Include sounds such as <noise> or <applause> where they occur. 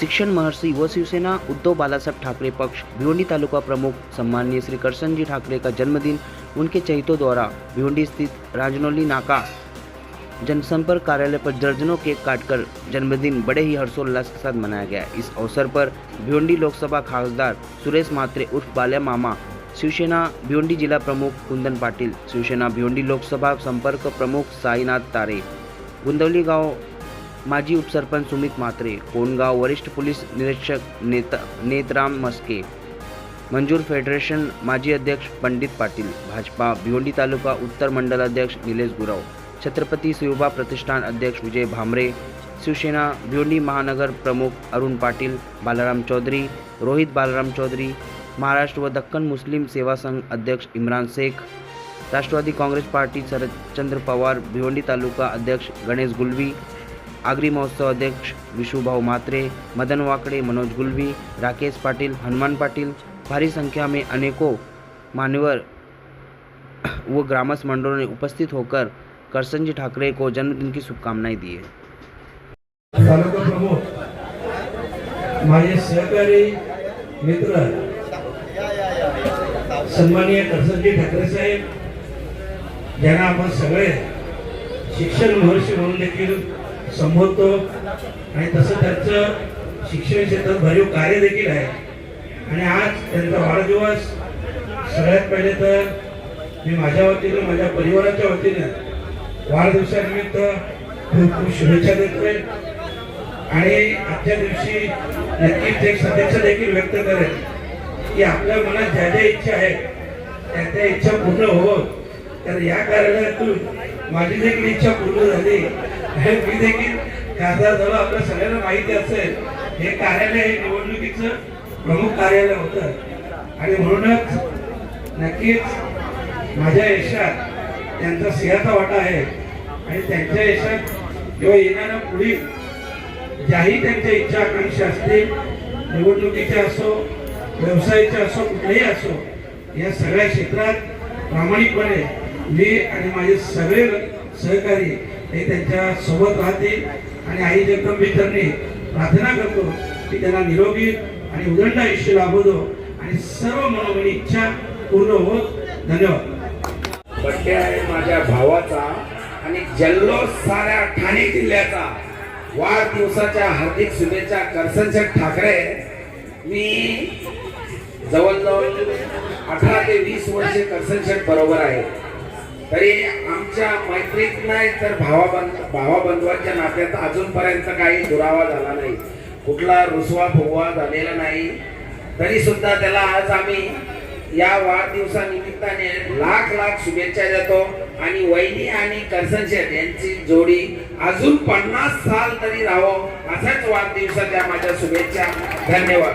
शिक्षण महर्षि व शिवसेना उद्धव बालासाहेब ठाकरे पक्ष, भिवंडी तालुका प्रमुख सम्माननीय श्री करसन जी ठाकरे का जन्मदिन, उनके चहितों द्वारा भिवंडी स्थित राजनौली नाका जनसंपर्क कार्यालय पर दर्जनों केक काटकर जन्मदिन बड़े ही हर्षोल्लास के साथ मनाया गया। इस अवसर पर भिवंडी लोकसभा खासदार सुरेश मात्रे उर्फ़ बाल्या मामा, शिवसेना भिवंडी जिला प्रमुख कुंदन पाटिल, शिवसेना भिवंडी लोकसभा संपर्क प्रमुख साईनाथ तारे गुंदवली गाव माजी उपसरपंच सुमित म्हात्रे कोंडगाव वरिष्ठ पोलीस निरीक्षक नेता नेतराम मस्के मंजूर फेडरेशन माजी अध्यक्ष पंडित पाटील भाजपा भिवंडी तालुका उत्तर मंडल अध्यक्ष निलेश गुराव छत्रपती शिवबा प्रतिष्ठान अध्यक्ष विजय भामरे शिवसेना भिवंडी महानगर प्रमुख अरुण पाटील बालाराम चौधरी रोहित बालाराम चौधरी महाराष्ट्र व दक्कन मुस्लिम सेवा संघ अध्यक्ष इम्रान शेख राष्ट्रवादी काँग्रेस पार्टी शरदचंद्र पवार भिवंडी तालुका अध्यक्ष गणेश गुलवी आगरी महोत्सव अध्यक्ष विशुभाऊ मात्रे मदन वाकड़े, मनोज गुलवी, राकेश पाटिल, हनुमान पाटिल, भारी संख्या में अनेकों मान्यवर <coughs> व ग्रामस्थ मंडलों ने उपस्थित होकर करसन जी ठाकरे को जन्मदिन की शुभकामनाएँ दी है। मित्र, सन्माननीय करसनजी ठाकरे साहेब, ज्यांना आपण सगळे शिक्षण महर्षी देखील संबोधतो आणि तसं त्यांचं शिक्षण क्षेत्रात भरीव कार्य देखील आहे. आणि आज त्यांचा वाढदिवस सगळ्यात पहिले तर मी माझ्या वतीनं माझ्या परिवाराच्या वतीनं वाढदिवसानिमित्त खूप खूप शुभेच्छा देतोय. आणि आजच्या दिवशी नक्कीच एक सदिच्छा देखील व्यक्त करेल की आपल्या मनात ज्या ज्या इच्छा आहेत त्या त्या इच्छा पूर्ण हो तर या कार्यालयातून माझी देखील इच्छा पूर्ण झाली. मी देखील खासदार झालो आपल्या सगळ्यांना माहिती असेल हे कार्यालय हे निवडणुकीचं प्रमुख कार्यालय होतं. आणि म्हणूनच नक्कीच माझ्या यशात त्यांचा सिंहाचा वाटा आहे. आणि त्यांच्या यशात किंवा येणाऱ्या पुढील ज्याही त्यांच्या इच्छा आकांक्षा असतील निवडणुकीच्या असो व्यवसायाच्या असो कुठल्याही असो या सगळ्या क्षेत्रात प्रामाणिकपणे मी आणि माझे सगळे सहकारी हे त्यांच्यासोबत राहतील. आणि आई जगदंबेचरणी प्रार्थना करतो की त्यांना निरोगी आणि उदंड आयुष्य लाभू दो आणि सर्व मनोमनी इच्छा पूर्ण होत. धन्यवाद. बड्डे आहे माझ्या भावाचा आणि जल्लोष साऱ्या ठाणे जिल्ह्याचा. वाढदिवसाच्या हार्दिक शुभेच्छा करसनशेठ ठाकरे. मी जवळजवळ अठरा ते वीस वर्षे करसनशेठ बरोबर आहे. तरी आमच्या मैत्रीत नाही तर भावा भावा बंधवाच्या नात्यात अजूनपर्यंत काही दुरावा झाला नाही. कुठला रुसवा फुगवा झालेला नाही. तरी सुद्धा त्याला आज आम्ही या वाढदिवसानिमित्ताने लाख लाख शुभेच्छा देतो. आणि वहिनी आणि करसन यांची जोडी अजून पन्नास साल तरी राव असाच वाढदिवसात वाढदिवसाच्या माझ्या शुभेच्छा. धन्यवाद.